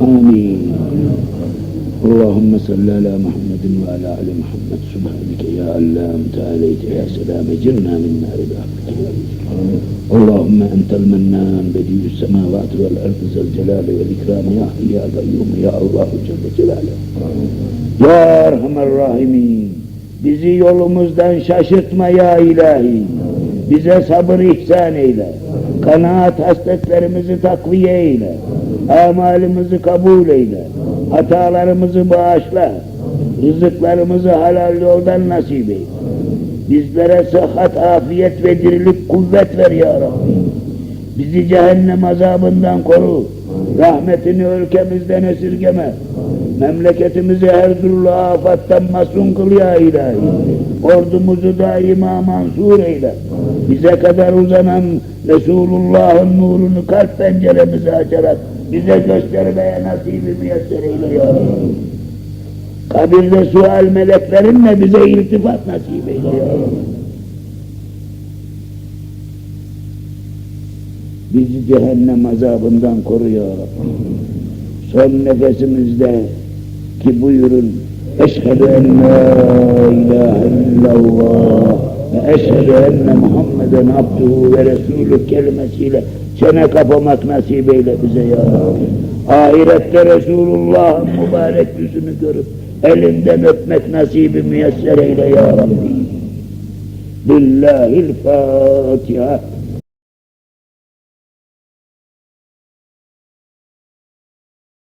آمين. اللهم صل على محمد وعلى آل محمد. سبحانك يا علام تعاليت يا سلام. جرنا من نار الآخرة اللهم أنت المنان بديع السماوات والأرض ذا الجلال والإكرام. يا حي يا قيوم يا الله جل جلاله. يا أرحم الراحمين. Bizi yolumuzdan şaşırtma يا إلهي Bize sabır ihsan eyle. Kanaat hasletlerimizi takviye eyle. Amalimizi kabul eyle. Hatalarımızı bağışla. Rızıklarımızı halal yoldan nasip eyle. Bizlere sıhhat, afiyet ve dirilik kuvvet ver ya Rabbi. Bizi cehennem azabından koru. Rahmetini ülkemizden esirgeme. Memleketimizi her türlü afattan masum kıl ya ilahi. Ordumuzu daima mansur eyle. Bize kadar uzanan Resulullah'ın nurunu kalp penceremizi açarak bize göstermeye nasibi müyesser eyle ya. Kabirde sual meleklerinle bize iltifat nasip eyle ya. Bizi cehennem azabından koru ya Rabbi. Son nefesimizde ki buyurun Eşhedü en la ilahe illallah ve eşhedü enne Muhammeden abduhu ve resulü kelimesiyle çene kapamak nasip eyle bize ya Rabbi. Ahirette Resulullah'ın mübarek yüzünü görüp elinden öpmek nasibi müyesser eyle ya Rabbi. Lillahil Fatiha.